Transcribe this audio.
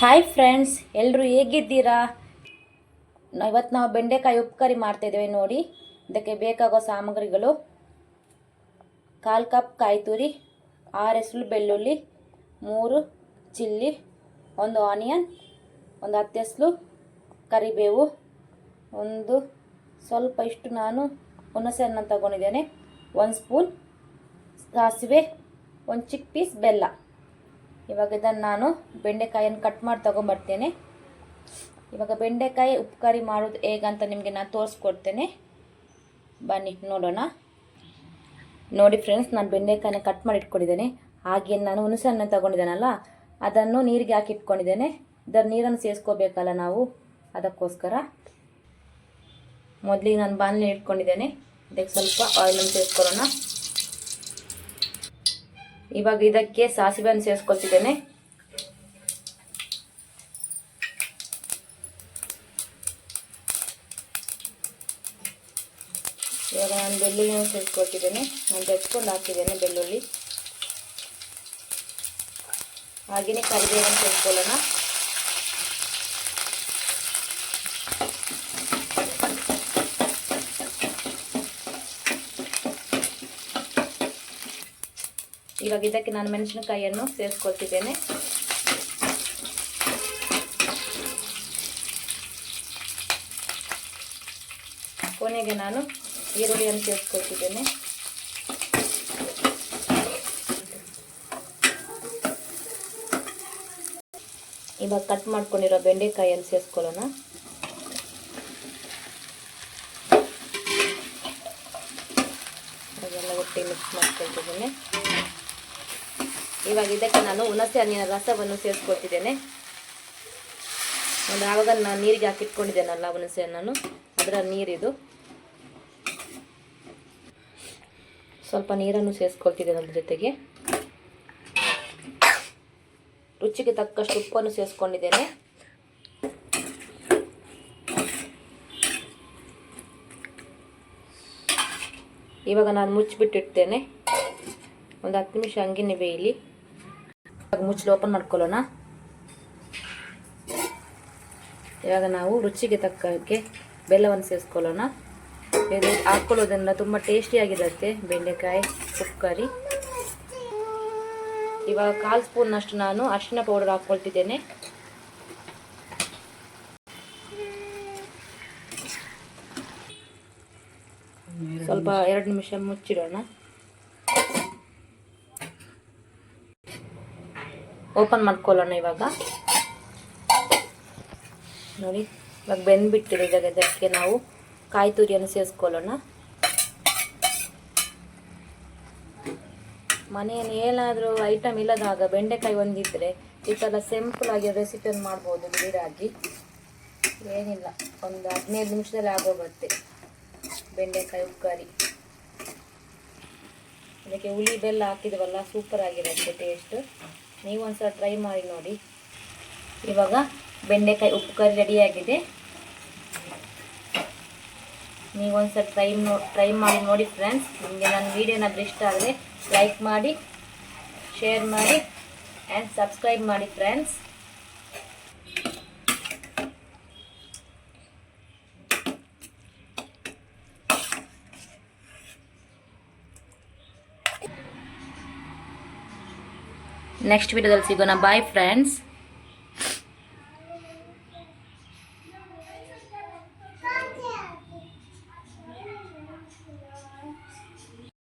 Hi friends ಎಲ್ಲರೂ ಹೇಗಿದ್ದೀರಾ? ಇವತ್ತು ನಾವು ಬೆಂಡೆಕಾಯಿ ಉಪ್ಕರಿ ಮಾಡ್ತಾಯಿದ್ದೇವೆ ನೋಡಿ. ಇದಕ್ಕೆ ಬೇಕಾಗೋ ಸಾಮಗ್ರಿಗಳು. ಕಾಲು ಕಪ್ ಕಾಯಿ ತುರಿ ಆರು ಹೆಸರು ಬೆಳ್ಳುಳ್ಳಿ, ಮೂರು ಚಿಲ್ಲಿ, ಒಂದು ಆನಿಯನ್, ಒಂದು ಹತ್ತು ಹೆಸಳು ಕರಿಬೇವು, ಒಂದು ಸ್ವಲ್ಪ ಇಷ್ಟು ನಾನು ಹುಣಸೆ ಹಣ್ಣು ತಗೊಂಡಿದ್ದೇನೆ, ಒಂದು ಸ್ಪೂನ್ ಸಾಸಿವೆ, ಒಂದು ಚಿಕ್ಕ ಪೀಸ್ ಬೆಲ್ಲ. ಇವಾಗ ಇದನ್ನು ನಾನು ಬೆಂಡೆಕಾಯನ್ನು ಕಟ್ ಮಾಡಿ ತೊಗೊಂಬರ್ತೇನೆ. ಇವಾಗ ಬೆಂಡೆಕಾಯಿ ಉಪಕಾರಿ ಮಾಡೋದು ಹೇಗಂತ ನಿಮಗೆ ನಾನು ತೋರಿಸ್ಕೊಡ್ತೇನೆ. ಬನ್ನಿ, ನೋಡೋಣ. ನೋಡಿ ಫ್ರೆಂಡ್ಸ್ ನಾನು ಬೆಂಡೆಕಾಯಿನ ಕಟ್ ಮಾಡಿ ಇಟ್ಕೊಂಡಿದ್ದೇನೆ. ಹಾಗೆ ನಾನು ಹುಣಸೆಹಣ್ಣು ತೊಗೊಂಡಿದ್ದೇನಲ್ಲ, ಅದನ್ನು ನೀರಿಗೆ ಹಾಕಿ ಇಟ್ಕೊಂಡಿದ್ದೇನೆ. ಇದರ ನೀರನ್ನು ಸೇರಿಸ್ಕೋಬೇಕಲ್ಲ ನಾವು, ಅದಕ್ಕೋಸ್ಕರ. ಮೊದಲಿಗೆ ನಾನು ಬಾಣಲೆ ಇಟ್ಕೊಂಡಿದ್ದೇನೆ. ಇದಕ್ಕೆ ಸ್ವಲ್ಪ ಆಯಿಲನ್ನು ಸೇರಿಸ್ಕೊಳ್ಳೋಣ ಇವಾಗ ಇದಕ್ಕೆ ಸಾಸಿವೆಯನ್ನು ಸೇರಿಸ್ಕೊಳ್ತಿದ್ದೇನೆ. ಇವಾಗ ನಾನು ಬೆಳ್ಳುಳ್ಳಿನ ಸೇರಿಸ್ಕೊಳ್ತಿದ್ದೇನೆ. ನಾನು ಜಚ್ಕೊಂಡು ಹಾಕಿದ್ದೇನೆ ಬೆಳ್ಳುಳ್ಳಿ. ಹಾಗೆಯೇ ಕರಿಬೇವನ್ನು ಸೇರಿಸ್ಕೊಳ್ಳೋಣ. ಇವಾಗ ಇದಕ್ಕೆ ನಾನು ಮೆಣಸಿನಕಾಯಿಯನ್ನು ಸೇರಿಸ್ಕೊಳ್ತಿದ್ದೇನೆ. ಕೊನೆಗೆ ನಾನು ಈರುಳ್ಳಿಯನ್ನು ಸೇರಿಸ್ಕೊಳ್ತಿದ್ದೇನೆ. ಇವಾಗ ಕಟ್ ಮಾಡ್ಕೊಂಡಿರೋ ಬೆಂಡೆಕಾಯಿಯನ್ನು ಸೇರಿಸ್ಕೊಳ್ಳೋಣ. ಅದೆಲ್ಲ ಒಟ್ಟಿಗೆ ಮಿಕ್ಸ್ ಮಾಡ್ಕೊಳ್ತಿದ್ದೇನೆ. ಇವಾಗ ಇದಕ್ಕೆ ನಾನು ಹುಣಸೆ ಹಣ್ಣಿನ ರಸವನ್ನು ಸೇರಿಸ್ಕೊಳ್ತಿದ್ದೇನೆ ಒಂದು ಆವಾಗ ನಾನು ನೀರಿಗೆ ಹಾಕಿಟ್ಕೊಂಡಿದ್ದೇನಲ್ಲ ಹುಣಸೆ ಹಣ್ಣನ್ನು. ಅದರ ನೀರಿದು. ಸ್ವಲ್ಪ ನೀರನ್ನು ಸೇರಿಸ್ಕೊಳ್ತಿದ್ದೇನೆ ಅದ್ರ ಜೊತೆಗೆ. ರುಚಿಗೆ ತಕ್ಕಷ್ಟು ಉಪ್ಪನ್ನು ಸೇರಿಸ್ಕೊಂಡಿದ್ದೇನೆ. ಇವಾಗ ನಾನು ಮುಚ್ಚಿಬಿಟ್ಟಿರ್ತೇನೆ ಒಂದು ಹತ್ತು ನಿಮಿಷ ಹಂಗಿನ ಬೇಯಲಿ ಮುಚ್ಚಲು ಓಪನ್ ಮಾಡ್ಕೊಳ್ಳೋಣ. ಇವಾಗ ನಾವು ರುಚಿಗೆ ತಕ್ಕಕ್ಕೆ ಬೆಲ್ಲವನ್ನು ಸೇರಿಸ್ಕೊಳ್ಳೋಣ. ಇದು ಹಾಕ್ಕೊಳ್ಳೋದ್ರಿಂದ ತುಂಬ ಟೇಸ್ಟಿಯಾಗಿರುತ್ತೆ ಬೆಂಡೆಕಾಯಿ ಕುಕ್ಕರಿ ಇವಾಗ ಕಾಲು ಸ್ಪೂನ್ನಷ್ಟು ನಾನು ಅರಿಶಿನ ಪೌಡರ್ ಹಾಕ್ಕೊಳ್ತಿದ್ದೇನೆ. ಸ್ವಲ್ಪ ಎರಡು ನಿಮಿಷ ಮುಚ್ಚಿಡೋಣ. ಓಪನ್ ಮಾಡ್ಕೊಳ್ಳೋಣ ಇವಾಗ. ನೋಡಿ, ಇವಾಗ ಬೆಂದ್ಬಿಟ್ಟಿದೆ ಇವಾಗ ಇದಕ್ಕೆ ನಾವು. ಕಾಯಿ ತುರಿಯನ್ನು ಸೇರಿಸ್ಕೊಳ್ಳೋಣ. ಮನೆಯಲ್ಲಿ ಏನಾದರೂ ಐಟಮ್ ಇಲ್ಲದಾಗ ಬೆಂಡೆಕಾಯಿ ಒಂದಿದ್ರೆ ಈ ಥರ ಸಿಂಪಲ್ ಆಗಿ ರೆಸಿಪಿಯನ್ನು ಮಾಡ್ಬೋದು ನೀರಾಗಿ ಏನಿಲ್ಲ, ಒಂದು ಹದಿನೈದು ನಿಮಿಷದಲ್ಲಿ ಆಗೋಗುತ್ತೆ ಬೆಂಡೆಕಾಯಿ ಉಪ್ಕಾರಿ ಅದಕ್ಕೆ ಹುಳಿ ಬೆಲ್ಲ ಹಾಕಿದ್ವಲ್ಲ ಸೂಪರ್ ಆಗಿರುತ್ತೆ ಟೇಸ್ಟ್ ನೀವು ಒಂದ್ಸಲ ಟ್ರೈ ಮಾಡಿ ನೋಡಿ. ಇವಾಗ ಬೆಂಡೆಕಾಯಿ ಉಪ್ಪು ಕರಿ ರೆಡಿಯಾಗಿದೆ ನೀವು ಒಂದ್ಸಲ ಟ್ರೈ ನೋ ಟ್ರೈ ಮಾಡಿ ನೋಡಿ ಫ್ರೆಂಡ್ಸ್ ನಿಮಗೆ ನನ್ನ ವೀಡಿಯೋನ ಇಷ್ಟ ಆದರೆ ಲೈಕ್ ಮಾಡಿ ಶೇರ್ ಮಾಡಿ ಆ್ಯಂಡ್ ಸಬ್ಸ್ಕ್ರೈಬ್ ಮಾಡಿ ಫ್ರೆಂಡ್ಸ್ ನೆಕ್ಸ್ಟ್ ವಿಡಿಯೋದಲ್ಲಿ ಸಿಗೋಣ ಬಾಯ್ ಫ್ರೆಂಡ್ಸ್